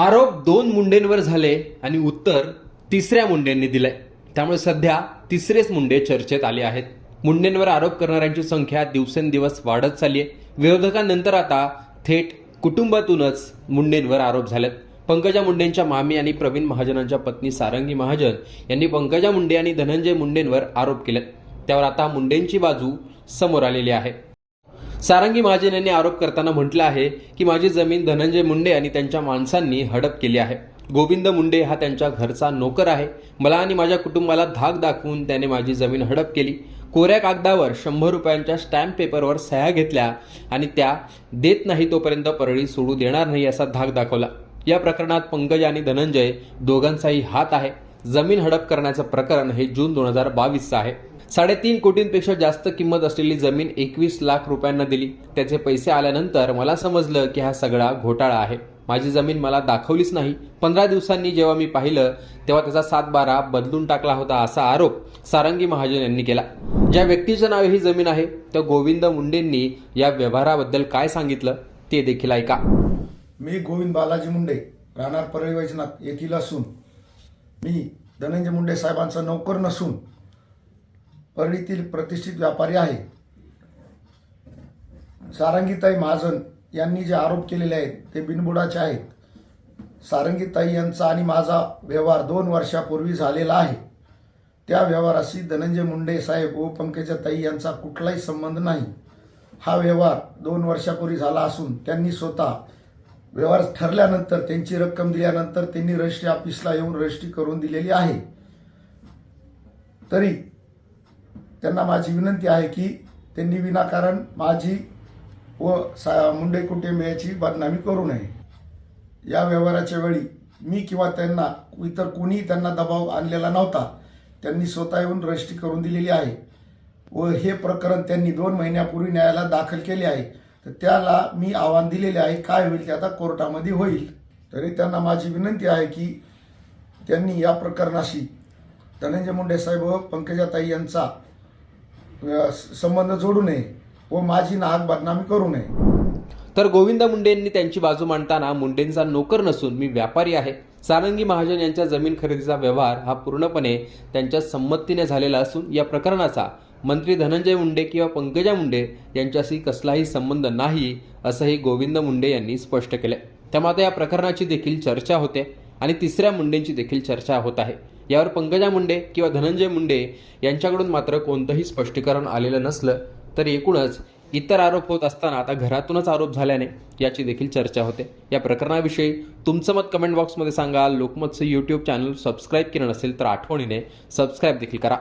आरोप दोन मुंडेंवर झाले आणि उत्तर तिसऱ्या मुंडेंनी दिलंय. त्यामुळे सध्या तिसरेच मुंडे चर्चेत आले आहेत. मुंडेंवर आरोप करणाऱ्यांची संख्या दिवसेंदिवस वाढत चालली आहे विरोधकांनंतर आता थेट कुटुंबातूनच मुंडेंवर आरोप झालेत. पंकजा मुंडेंच्या मामी आणि प्रवीण महाजनांच्या पत्नी सारंगी महाजन यांनी पंकजा मुंडे आणि धनंजय मुंडेंवर आरोप केलेत. त्यावर आता मुंडेंची बाजू समोर आलेली आहे. सारंगी महाजन यांनी आरोप करताना म्हटलं आहे की माझी जमीन धनंजय मुंडे आणि त्यांच्या माणसांनी हडप केली आहे. गोविंद मुंडे हा त्यांच्या घरचा नोकर आहे. मला आणि माझ्या कुटुंबाला धाक दाखवून त्याने माझी जमीन हडप केली. कोऱ्या कागदावर शंभर रुपयांच्या स्टॅम्प पेपरवर सह्या घेतल्या आणि त्या देत नाही तोपर्यंत परळी सोडू देणार नाही असा धाक दाखवला. या प्रकरणात पंकज आणि धनंजय दोघांचाही हात आहे. जमीन हडप करण्याचं प्रकरण हे जून दोन हजार बावीसचं आहे. साडेतीन कोटींपेक्षा जास्त किंमत असलेली जमीन एकवीस लाख रुपयांना दिली. त्याचे पैसे आल्यानंतर मला समजलं की हा सगळा घोटाळा आहे. माझी जमीन मला दाखवलीच नाही. पंधरा दिवसांनी जेव्हा मी पाहिलं तेव्हा त्याचा सातबारा बदलून टाकला होता असा आरोप सारंगी महाजन यांनी केला. ज्या व्यक्तीचं नावे ही जमीन आहे त्या गोविंद मुंडेंनी या व्यवहाराबद्दल काय सांगितलं ते देखील ऐका. मी गोविंद बालाजी मुंडे राहणार परळी वैजनाथ येथील असून. मी धनंजय मुंडे साहेबांचा नोकर नसून परळीतील प्रतिष्ठित व्यापारी आहे. सारंगीताई महाजन यांनी जे आरोप केलेले आहेत ते बिनबुडाचे आहेत. सारंगीताई यांचा आणि माझा व्यवहार दोन वर्षापूर्वी झालेला आहे. त्या व्यवहाराशी धनंजय मुंडे साहेब व पंकजाताई यांचा कुठलाही संबंध नाही. हा व्यवहार दोन वर्षापूर्वी झाला असून त्यांनी स्वतः व्यवहार ठरल्यानंतर त्यांची रक्कम दिल्यानंतर त्यांनी रजिस्ट्री ऑफिसला येऊन रजिस्ट्री करून दिलेली आहे. तरी त्यांना माझी विनंती आहे की त्यांनी विनाकारण माझी व सा मुंडे कुटुंबियाची बदनामी करू नये. या व्यवहाराच्या वेळी मी किंवा त्यांना इतर कोणीही त्यांना दबाव आणलेला नव्हता. त्यांनी स्वतः येऊन रजिस्ट्री करून दिलेली आहे. व हे प्रकरण त्यांनी दोन महिन्यापूर्वी न्यायालयात दाखल केले आहे. तर त्याला मी आव्हान दिलेले आहे. काय होईल ते आता कोर्टामध्ये होईल. तरी त्यांना माझी विनंती आहे की त्यांनी या प्रकरणाशी धनंजय मुंडे साहेब व पंकजाताई यांचा संबंध जोडू नये व माझी नाहक बदनामी करू नये. तर गोविंद मुंडे यांनी त्यांची बाजू मांडताना मुंडेंचा नोकर नसून मी व्यापारी आहे. सारंगी महाजन यांच्या जमीन खरेदीचा व्यवहार हा पूर्णपणे त्यांच्या संमतीने झालेला असून या प्रकरणाचा मंत्री धनंजय मुंडे किंवा पंकजा मुंडे यांच्याशी कसलाही संबंध नाही असंही गोविंद मुंडे यांनी स्पष्ट केले त्यामुळे या प्रकरणाची देखील चर्चा होते आणि तिसऱ्या मुंडेंची देखील चर्चा होत आहे. यावर पंकजा मुंडे किंवा धनंजय मुंडे यांच्याकडून मात्र कोणतंही स्पष्टीकरण आलेलं नसलं तर एकूणच इतर आरोप होत असताना आता घरातूनच आरोप झाल्याने याची देखील चर्चा होते. या प्रकरणाविषयी तुमचं मत कमेंट बॉक्समध्ये सांगा. लोकमतचं यूट्यूब चॅनल सबस्क्राईब केलं नसेल तर आठवणीने सबस्क्राईब देखील करा.